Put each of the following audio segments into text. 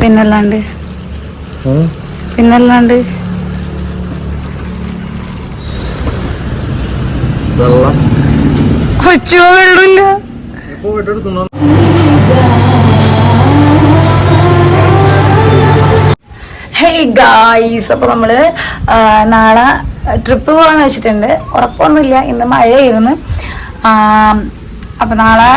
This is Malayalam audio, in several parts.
പിന്നല്ലാണ്ട്. പിന്നല്ലാണ്ട്. വെള്ളം. കൊച്ചു വെള്ളമില്ല? ഹേയ് ഗായ്സ് അപ്പൊ നമ്മൾ നാളെ ട്രിപ്പ് പോകാന്ന് വെച്ചിട്ടുണ്ട്. ഉറപ്പൊന്നുമില്ല ഇന്ന് മഴയായിരുന്നു. ആ, അപ്പൊ നാളെ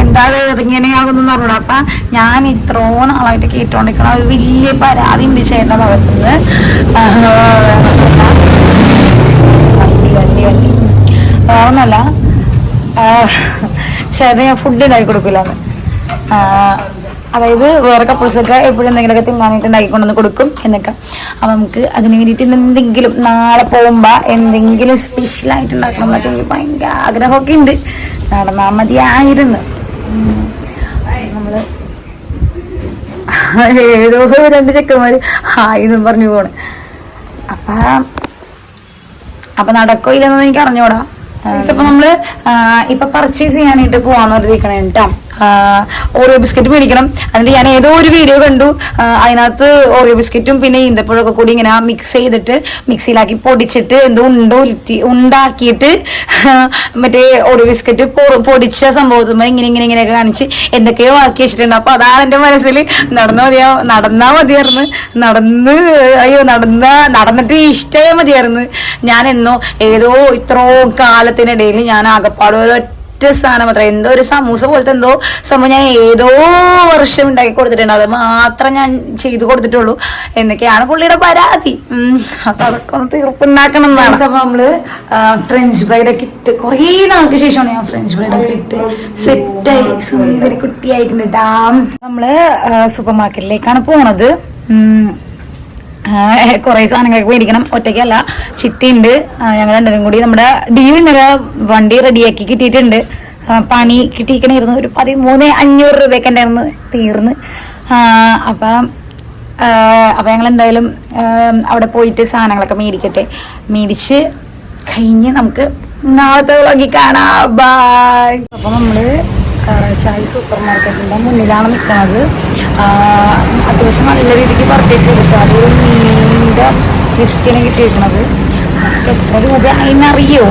എന്താ ഇതെങ്ങനെയാകുന്നു പറഞ്ഞൂടാ അപ്പൊ ഞാൻ ഇത്രോ നാളായിട്ട് കേട്ടോണ്ടിരിക്കണ ഒരു വലിയ പരാതി ഉണ്ട് ചേട്ടന്റെ ഭാഗത്തുനിന്ന്. വണ്ടി വണ്ടി ചേട്ടന് ഫുഡ് ഉണ്ടാക്കി കൊടുക്കില്ലാന്ന് അതായത് വേറെ കപ്പിൾസൊക്കെ എപ്പോഴും എന്തെങ്കിലുമൊക്കെ തിന്നാനായിട്ട് ഉണ്ടാക്കി കൊണ്ടുവന്ന് കൊടുക്കും എന്നൊക്കെ. അപ്പം നമുക്ക് അതിന് വേണ്ടിയിട്ട് എന്തെങ്കിലും നാളെ പോകുമ്പോൾ എന്തെങ്കിലും സ്പെഷ്യൽ ആയിട്ട് ഉണ്ടാക്കണം എന്നൊക്കെ എനിക്ക് ഭയങ്കര ആഗ്രഹമൊക്കെ ഉണ്ട്. നടന്നാൽ മതിയായിരുന്നു. നമ്മൾ നമ്മൾ ഏതോ രണ്ട് ചെക്കന്മാര് ഹായ് എന്നും പറഞ്ഞു പോണ്. അപ്പൊ അപ്പൊ നടക്കോ ഇല്ലെന്നൊന്നും എനിക്ക് അറിഞ്ഞൂടാ. അപ്പൊ നമ്മൾ ഇപ്പൊ പർച്ചേസ് ചെയ്യാനായിട്ട് പോവാന്ന് പറഞ്ഞിരിക്കണേ കേട്ടാ ഓറിയോ ബിസ്ക്കറ്റ് മേടിക്കണം. അതിന്റെ ഞാൻ ഏതോ ഒരു വീഡിയോ കണ്ടു. അതിനകത്ത് ഓറിയോ ബിസ്ക്കറ്റും പിന്നെ ഈന്തപ്പഴമൊക്കെ കൂടി ഇങ്ങനെ മിക്സ് ചെയ്തിട്ട് മിക്സിയിലാക്കി പൊടിച്ചിട്ട് എന്തോ ഉണ്ടോ ഉണ്ടാക്കിയിട്ട് മറ്റേ ഓറിയോ ബിസ്ക്കറ്റ് പൊടിച്ച സംഭവത്തുമ്പോൾ ഇങ്ങനെ ഇങ്ങനെ ഇങ്ങനെയൊക്കെ കാണിച്ച് എന്തൊക്കെയോ ആക്കി വെച്ചിട്ടുണ്ട്. അപ്പൊ അതാണ് എന്റെ മനസ്സിൽ നടന്നാൽ മതിയാ? നടന്നാ മതിയായിരുന്നു. നടന്ന് അയ്യോ നടന്ന നടന്നിട്ട് ഇഷ്ടമേ മതിയായിരുന്നു. ഞാൻ എന്നോ ഏതോ ഇത്രോ കാലത്തിനിടയിൽ ഞാൻ ആകപ്പാട് ഒരൊറ്റ സാധനം മാത്രം എന്തോ ഒരു സമൂസ പോലത്തെ എന്തോ സംഭവം ഞാൻ ഏതോ വർഷം ഉണ്ടാക്കി കൊടുത്തിട്ടുണ്ട്. അത് മാത്രം ഞാൻ ചെയ്തു കൊടുത്തിട്ടുള്ളൂ. എന്നൊക്കെയാണ് പുള്ളിയുടെ പരാതി. അപ്പൊ അതൊക്കെ ഒന്ന് തീർപ്പുണ്ടാക്കണം എന്നാണ്. അപ്പൊ നമ്മൾ ഫ്രഞ്ച് ഫ്രൈഡ് ഒക്കെ ഇട്ട് കുറേ നാൾക്ക് ശേഷമാണ് ഞാൻ ഫ്രഞ്ച് ഫ്രൈഡ് ഒക്കെ ഇട്ട് സെറ്റായി സുന്ദരി കുട്ടിയായിട്ടുണ്ട്. ഡാം. നമ്മൾ സൂപ്പർ മാർക്കറ്റിലേക്കാണ് പോണത്. കുറെ സാധനങ്ങളൊക്കെ മേടിക്കണം. ഒറ്റയ്ക്കല്ല ചിട്ടിയുണ്ട്. ഞങ്ങൾ രണ്ടുപേരും കൂടി നമ്മുടെ ഡിയു ഇന്നലെ വണ്ടി റെഡിയാക്കി കിട്ടിയിട്ടുണ്ട്. പണി കിട്ടിയിരിക്കണായിരുന്നു. ഒരു പതിമൂന്ന് അഞ്ഞൂറ് രൂപയൊക്കെ ഉണ്ടായിരുന്നു തീർന്ന്. അപ്പം അപ്പം ഞങ്ങൾ എന്തായാലും അവിടെ പോയിട്ട് സാധനങ്ങളൊക്കെ മേടിക്കട്ടെ. മേടിച്ച് കഴിഞ്ഞ് നമുക്ക് നാളത്തെ വ്ളോഗിൽ കാണാം. ബായ് അപ്പം നമ്മൾ ചായ് സൂപ്പർ മാർക്കറ്റിന്റെ മുന്നിലാണ് നിൽക്കുന്നത്. അത്യാവശ്യം നല്ല രീതിക്ക് പർച്ചേസ് കൊടുക്കുക അതൊരു നീണ്ട ലിസ്റ്റിന് കിട്ടിയിരിക്കുന്നത്. എത്ര രൂപ അതിനറിയോ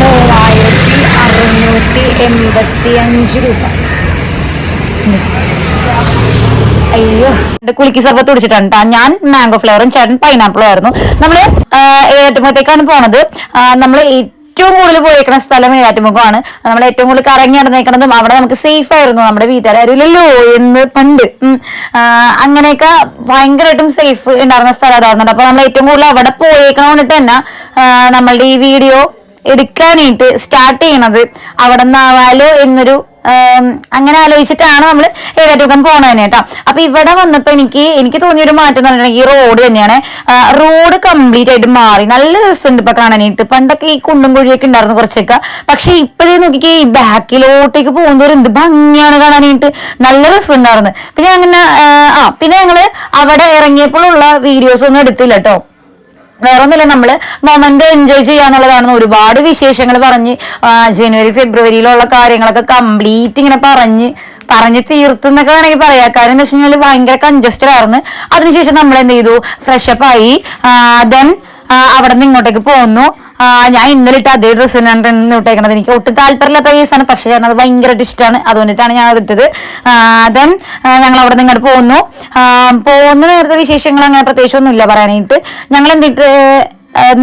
മൂവായിരത്തി അറുന്നൂറ്റി എൺപത്തി അഞ്ച് രൂപ. അയ്യോ. എന്റെ കുലുക്കി സർബത്ത് കുടിച്ചിട്ടുണ്ട് ട്ടാ. ഞാൻ മാംഗോ ഫ്ലേവറും ചേട്ടൻ പൈനാപ്പിളും ആയിരുന്നു. നമ്മൾ ഏറ്റുമുഖത്തേക്കാണ് പോണത്. നമ്മൾ ഏറ്റവും കൂടുതൽ പോയിരിക്കുന്ന സ്ഥലം ഏറ്റുമുഖമാണ് നമ്മൾ ഏറ്റവും കൂടുതൽ കറങ്ങി നടന്നേക്കണതും അവിടെ നമുക്ക് സേഫ് ആയിരുന്നു. നമ്മുടെ വീട്ടുകാരല്ലോ എന്ന് പണ്ട്. അങ്ങനെയൊക്കെ ഭയങ്കരമായിട്ടും സേഫ് ഉണ്ടായിരുന്ന സ്ഥലം അതായിരുന്നു അപ്പൊ നമ്മൾ ഏറ്റവും കൂടുതൽ അവിടെ പോയേക്കണ കൊണ്ടിട്ട് തന്നെ നമ്മളുടെ ഈ വീഡിയോ എടുക്കാനായിട്ട് സ്റ്റാർട്ട് ചെയ്യണത് അവിടെ നിന്നാവാലോ എന്നൊരു അങ്ങനെ ആലോചിച്ചിട്ടാണ് നമ്മൾ ഏകാറ്റുക്കം പോണതിന് കേട്ടോ അപ്പൊ ഇവിടെ വന്നപ്പോ എനിക്ക് എനിക്ക് തോന്നിയൊരു മാറ്റം എന്ന് പറഞ്ഞിട്ടുണ്ടെങ്കിൽ ഈ റോഡ് തന്നെയാണ്. റോഡ് കംപ്ലീറ്റ് ആയിട്ട് മാറി. നല്ല രസമുണ്ട് ഇപ്പൊ കാണാനായിട്ട്. പണ്ടൊക്കെ ഈ കുണ്ടും കുഴിയൊക്കെ ഉണ്ടായിരുന്നു കുറച്ചൊക്കെ. പക്ഷെ ഇപ്പഴേ നോക്കിക്കേ ഈ ബാക്കിലോട്ടേക്ക് പോകുന്നവർ എന്ത് ഭംഗിയാണ് കാണാനായിട്ട്. നല്ല രസം ഉണ്ടായിരുന്നു പിന്നെ അങ്ങനെ ആ പിന്നെ ഞങ്ങൾ അവിടെ ഇറങ്ങിയപ്പോഴുള്ള വീഡിയോസ് ഒന്നും എടുത്തില്ല കേട്ടോ വേറൊന്നുമില്ല. നമ്മൾ മൊമെന്റ് എൻജോയ് ചെയ്യാന്നുള്ളതാണ് ഒരുപാട് വിശേഷങ്ങൾ പറഞ്ഞ് ജനുവരി ഫെബ്രുവരിയിലുള്ള കാര്യങ്ങളൊക്കെ കംപ്ലീറ്റ് ഇങ്ങനെ പറഞ്ഞ് പറഞ്ഞ് തീർത്തെന്നൊക്കെ വേണമെങ്കിൽ പറയാം. കാര്യം എന്ന് വെച്ച് കഴിഞ്ഞാൽ ഭയങ്കര കൺജസ്റ്റഡ് ആയിരുന്നു. അതിനുശേഷം നമ്മൾ എന്ത് ചെയ്തു ഫ്രഷപ്പ് ആയി. ദെൻ അവിടെ നിന്ന് ഇങ്ങോട്ടേക്ക് പോന്നു. ഞാൻ ഇന്നലെ ഇട്ട അതേ ഡ്രസ്സ് തന്നെയാണ് ഇന്ന് ഇട്ടേക്കണത്. എനിക്ക് ഒട്ടും താല്പര്യമില്ലാത്ത കേസാണ് പക്ഷെ ഞാൻ അത് ഭയങ്കരമായിട്ട് ഇഷ്ടമാണ്. അതുകൊണ്ടിട്ടാണ് ഞാൻ അത് ഇട്ടത്. ദെൻ ഞങ്ങൾ അവിടെ നിന്ന് ഇങ്ങോട്ട് പോന്നു. പോകുന്ന നേരത്തെ വിശേഷങ്ങൾ അങ്ങനെ പ്രത്യേകിച്ചൊന്നുമില്ല പറയാനായിട്ട്. ഞങ്ങൾ എന്തിട്ട്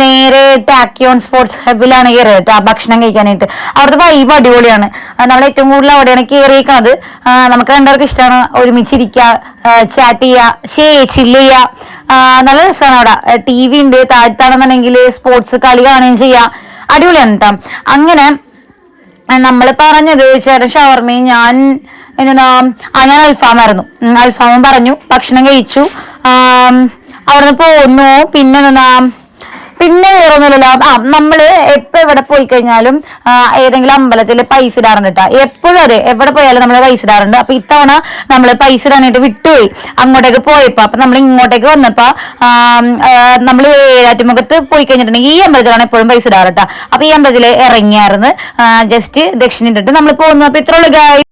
നേരെ ടാക്കിയോൺ സ്പോർട്സ് ഹബിലാണ് കയറിയത് ഭക്ഷണം കഴിക്കാനായിട്ട്. അവിടുത്തെ വൈബ് അടിപൊളിയാണ്. നമ്മൾ ഏറ്റവും കൂടുതൽ അവിടെയാണ് കയറിയേക്കുന്നത് നമുക്ക് രണ്ടുപേർക്ക് ഇഷ്ടമാണ് ഒരുമിച്ചിരിക്കുക ചാറ്റ് ചെയ്യുക ഷേ ചില്ല് ചെയ്യുക. നല്ല രസമാണ് അവിടെ. ടി വി ഉണ്ട് താഴ്ത്താണെന്നുണ്ടെങ്കിൽ സ്പോർട്സ് കളി കാണുകയും ചെയ്യാം. അടിപൊളിയാണ് കേട്ടോ അങ്ങനെ നമ്മൾ പറഞ്ഞത് ചേട്ടൻ ഷവർമയും ഞാൻ എന്താ ഞാൻ അൽഫാമായിരുന്നു. അൽഫാമും പറഞ്ഞു ഭക്ഷണം കഴിച്ചു. അവിടുന്ന് പോന്നു. പിന്നെ എന്താ പിന്നെ വേറൊന്നുമില്ലല്ലോ. ആ നമ്മൾ എപ്പോ എവിടെ പോയി കഴിഞ്ഞാലും ഏതെങ്കിലും അമ്പലത്തിൽ പൈസ ഇടാറുണ്ട് കേട്ടോ എപ്പോഴും അതെ എവിടെ പോയാലും നമ്മൾ പൈസ ഇടാറുണ്ട്. അപ്പൊ ഇത്തവണ നമ്മൾ പൈസ ഇടാനായിട്ട് വിട്ടുപോയി. അങ്ങോട്ടേക്ക് പോയപ്പോ അപ്പൊ നമ്മൾ ഇങ്ങോട്ടേക്ക് വന്നപ്പോ നമ്മൾ ഏഴാറ്റുമുഖത്ത് പോയി കഴിഞ്ഞിട്ടുണ്ടെങ്കിൽ ഈ അമ്പലത്തിലാണ് എപ്പോഴും പൈസ ഇടാറ് കേട്ടോ അപ്പൊ ഈ അമ്പലത്തിൽ ഇറങ്ങിയായിരുന്നു. ജസ്റ്റ് ദക്ഷിണ ഇട്ടിട്ട് നമ്മൾ പോകുന്നു അപ്പൊ ഇത്ര ഗായ്